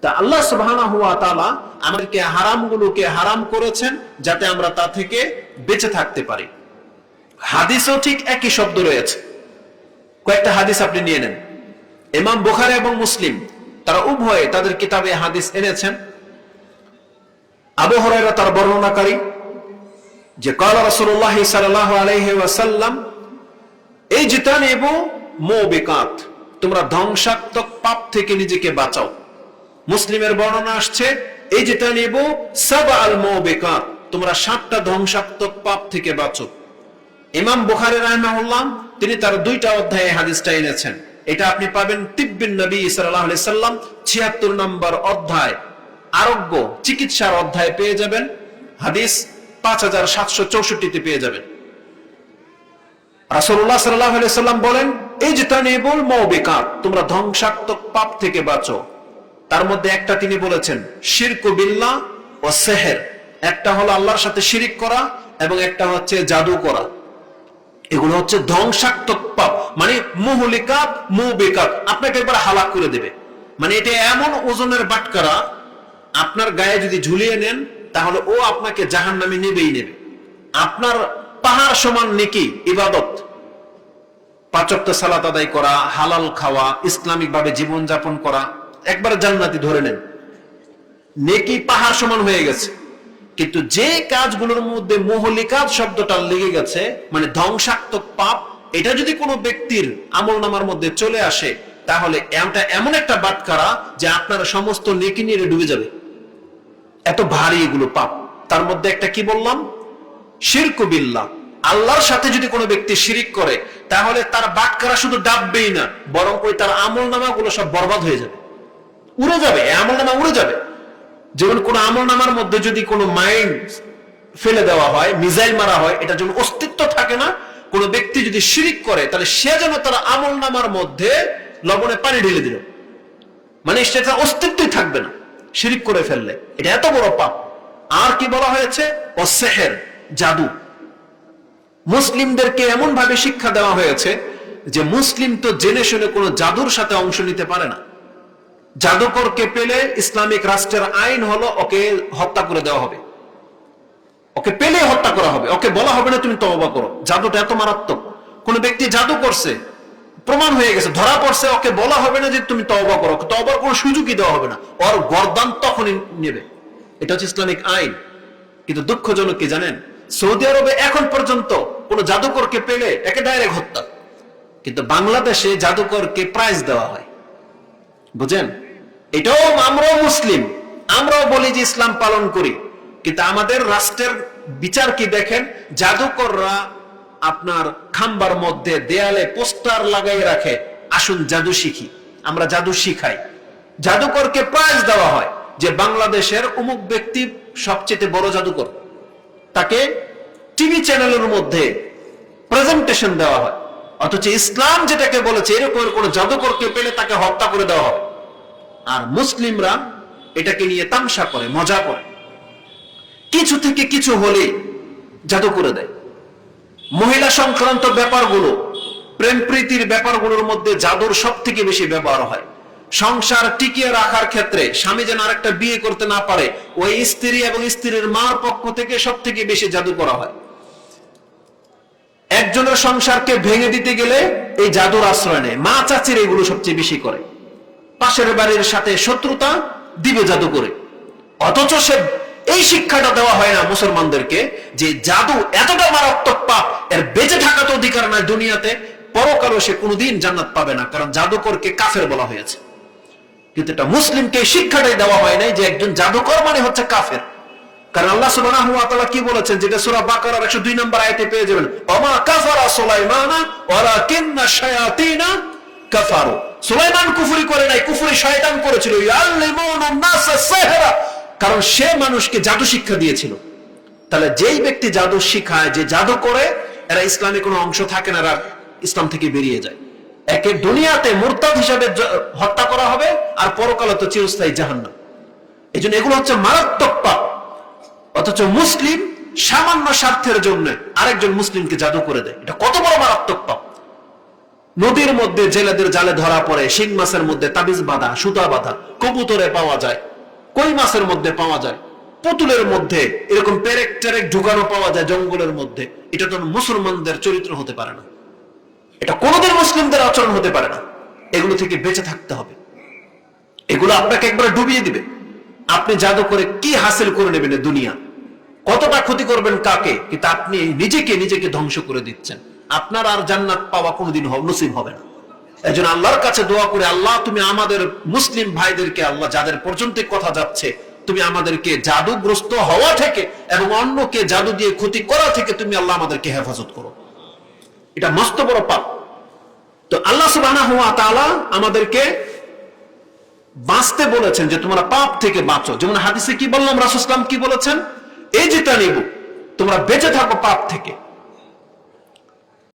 তা আল্লাহ সুবহানাহু ওয়া তাআলা আমাদেরকে হারামগুলোকে হারাম করেছেন যাতে আমরা তা থেকে বেঁচে থাকতে পারি। হাদিসও ঠিক একই শব্দ রয়েছে। কয়েকটা হাদিস আপনি নিয়ে নেন। ইমাম বুখারী এবং মুসলিম, তারা উভয়ে তাদের কিতাবে হাদিস এনেছেন। আবু হুরায়রা তার বর্ণনাকারী যে কালা রাসূলুল্লাহ সাল্লাল্লাহু আলাইহি ওয়াসাল্লাম, এই জিতানিবু মুবিকাত, তোমরা ধ্বংসাত্মক পাপ থেকে নিজেকে বাঁচাও। মুসলিমের বর্ণনা আসছে এই যেটা জিতানিবু সাবআল মুবিকাত তোমরা সাতটা ধ্বংসাত্মক পাপ থেকে বাঁচো। ইমাম বুখারী রাহিমাহুল্লাহ, তিনি তার দুইটা অধ্যায়ে হাদিসটা এনেছেন। এটা আপনি পাবেন তিব্বিন নবী সাল্লাম 76 নম্বর অধ্যায়। আরোগ্য চিকিৎসার অধ্যায় পেয়ে যাবেন, হাদিস 5764 তে পেয়ে যাবেন। রাসূলুল্লাহ সাল্লাল্লাহু আলাইহি সাল্লাম বলেন এই যে তানিবুল মাউবিকাত তোমরা ধ্বংসাত্মক পাপ থেকে বাঁচো। তার মধ্যে একটা তিনি বলেছেন, শিরকু বিল্লাহ ও সেহের। একটা হলো আল্লাহর সাথে শিরিক করা এবং একটা হচ্ছে জাদু করা। এগুলো হচ্ছে ধ্বংসাত্মক পাপ মানে মুহলিকাত, মুবিকাত। আপনাকে একবার হালাক করে দেবে। মানে এটা এমন ওজনের বাটকারা, আপনার গায়ে যদি ঝুলিয়ে নেন, তাহলে ও আপনাকে জাহান নামে নেবেই নেবে। আপনার পাহাড় সমান নেকি, ইবাদত। পাচক্ত সালাত আদায় করা, হালাল খাওয়া ইসলামিক ভাবে জীবন যাপন করা একবার জান্নাতি ধরে নেন। নেকি পাহাড় সমান হয়ে গেছে। কিন্তু যে কাজগুলোর মধ্যে মহলিকাত শব্দটা লেগে গেছে মানে ধ্বংসাত্মক পাপ, এটা যদি কোনো ব্যক্তির আমল নামার মধ্যে চলে আসে, তাহলে এমন একটা বাটকারা যে আপনার সমস্ত নেকি নিয়ে ডুবে যাবে। এত ভারী এগুলো পাপ। তার মধ্যে একটা কি বললাম? শিরকু বিল্লাহ। আল্লাহর সাথে যদি কোনো ব্যক্তি শিরিক করে, তাহলে তার বাটকারা শুধু ডাববেই না, বরং ওই তার আমল নামাগুলো সব বরবাদ হয়ে যাবে। উড়ে যাবে আমল নামা উড়ে যাবে। যেমন কোন আমল নামার মধ্যে যদি কোনো মাইন্ড ফেলে দেওয়া হয় মিজাইল মারা হয় এটা যেমন অস্তিত্ব থাকে না। কোন ব্যক্তি যদি শিরিক করে, তাহলে সে যেন তার আমল নামার মধ্যে লবণে পানি ঢেলে দিল। মানে সেটা অস্তিত্বই থাকবে না, শিরিক করে ফেললে। এটা এত বড় পাপ। আর কি বলা হয়েছে? অসেহের, জাদু। মুসলিমদেরকে এমন ভাবে শিক্ষা দেওয়া হয়েছে যে মুসলিম তো জেনে শুনে কোনো জাদুর সাথে অংশ নিতে পারে না। জাদুকরকে পেলে ইসলামিক রাষ্ট্রের আইন হলো ওকে হত্যা করে দেওয়া হবে। ওকে পেলে হত্যা করা হবে। ওকে বলা হবে না তুমি তওবা করো। জাদুটা এত মারাত্মক। কোন ব্যক্তি জাদু করছে, প্রমাণ হয়ে গেছে, ধরা পড়ছে, ওকে বলা হবে না যে তুমি তওবা করো। তওবার কোনো সুযোগই দেওয়া হবে না। ওর গর্দান তখনই নেবে। এটা হচ্ছে ইসলামিক আইন। কিন্তু দুঃখজনক কি জানেন? সৌদি আরবে এখন পর্যন্ত কোন জাদুকরকে পেলে একে ডাইরেক্ট হত্যা। কিন্তু বাংলাদেশে জাদুকরকে প্রাইজ দেওয়া হয়। বুঝেন? এটাও আমরাও মুসলিম, আমরাও বলি যে ইসলাম পালন করি। কিন্তু আমাদের রাষ্ট্রের বিচার কি দেখেন? জাদুকররা আপনার খাম্বার মধ্যে দেয়ালে পোস্টার লাগাই রাখে, আসুন জাদু শিখি, আমরা জাদু শিখাই। জাদুকরকে প্রাইজ দেওয়া হয় যে বাংলাদেশের অমুক ব্যক্তি সবচেয়ে বড় জাদুকর। তাকে টিভি চ্যানেলের মধ্যে প্রেজেন্টেশন দেওয়া হয়। অথচ ইসলাম যেটাকে বলেছে এরকম কোন জাদুকরকে পেলে তাকে হত্যা করে দেওয়া হবে। আর মুসলিমরা এটাকে নিয়ে তামসা করে, মজা করে। কিছু থেকে কিছু হলে জাদু করে দেয়। মহিলা সংক্রান্ত ব্যাপারগুলো, প্রেম প্রীতির ব্যাপারগুলোর মধ্যে জাদুর সব থেকে বেশি ব্যবহার হয়। সংসার টিকিয়ে রাখার ক্ষেত্রে স্বামী যেন আরেকটা বিয়ে করতে না পারে, ওই স্ত্রী এবং স্ত্রীর মার পক্ষ থেকে সব থেকে বেশি জাদু করা হয়। একজনের সংসারকে ভেঙে দিতে গেলে এই জাদুর আশ্রয় নেয়। মা চাচির এগুলো সবচেয়ে বেশি করে। পাশের বাড়ির সাথে শত্রুতা দিবে জাদু করে অথচ সে এই শিক্ষাটা দেওয়া হয় না মুসলমানদেরকে যে জাদু এতটা মারাত্মক পাপ, এর বেঁচে থাকা তো অধিকার নাই দুনিয়াতে, পরকালও সে কোনোদিন জান্নাত পাবে না, কারণ জাদুকরকে কাফের বলা হয়েছে। কিন্তু এটা মুসলিমকে শিক্ষাটাই দেওয়া হয় নাই যে একজন জাদুকর মানে হচ্ছে কাফের। কারণ আল্লাহ তাআলা কি বলেছেন? যেটা সূরা বাকারার 102 নম্বর আয়াতে পেয়ে যাবেন ওমা কাফারা সুলাইমানা ওয়ালাকিন্না শায়াতিনা কাফারু। সুলাইমান কুফরি করে নাই, কুফরি শয়তান করেছিল। কারণ সে মানুষকে জাদু শিক্ষা দিয়েছিল। তাহলে যেই ব্যক্তি জাদু শিখায়, যে জাদু করে, এরা ইসলামে কোনো অংশ থাকে না, এরা ইসলাম থেকে বেরিয়ে যায়। একে দুনিয়াতে মুরতাদ হিসাবে হত্যা করা হবে, আর পরকালে তো চিরস্থায়ী জাহান্নাম। এই জন্য এগুলো হচ্ছে মারাত্মক পাপ। অথচ মুসলিম সামান্য স্বার্থের জন্য আরেকজন মুসলিমকে জাদু করে দেয়। এটা কত বড় মারাত্মক পাপ। নদীর মধ্যে জেলেদের জালে ধরা পড়ে, শিং মাছের মধ্যে তাবিজ বাঁধা, সুতা বাঁধা, কবুতরে পাওয়া যায়, কই মাছের মধ্যে পাওয়া যায়? পুতুলের মধ্যে এরকম পেরেক টেরেক ঢুকানো পাওয়া যায় জঙ্গলের মধ্যে। এটা তো মুসলমানদের চরিত্র হতে পারে না। এটা কোনোদিন মুসলিমদের আচরণ হতে পারে না। এগুলো থেকে বেঁচে থাকতে হবে। এগুলো আপনাকে একবারে ডুবিয়ে দিবে। আপনি জাদু করে কি হাসিল করে নেবেন দুনিয়া? কতটা ক্ষতি করবেন কাকে? কিন্তু আপনি নিজেকে নিজেকে ধ্বংস করে দিচ্ছেন। আপনার আর জান্নাত পাওয়া কোনোদিন নসিব হবে না। একজন আল্লাহর কাছে দোয়া করে, আল্লাহ, তুমি আমাদের মুসলিম ভাইদেরকে, আল্লাহ, যাদের পর্যন্ত কথা যাচ্ছে, তুমি আমাদেরকে জাদুগ্রস্ত হওয়া থেকে এবং অন্যকে জাদু দিয়ে ক্ষতি করা থেকে তুমি আল্লাহ আমাদেরকে হেফাজত করো। এটা মস্ত বড় পাপ। তো আল্লাহ সুবহানাহু ওয়া তাআলা আমাদেরকে বাঁচতে বলেছেন যে তোমরা পাপ থেকে বাঁচো। যেমন হাদিসে কি বললাম ওয়াসাল্লাম কি বলেছেন? এই যেটা নিব তোমরা বেঁচে থাকো পাপ থেকে।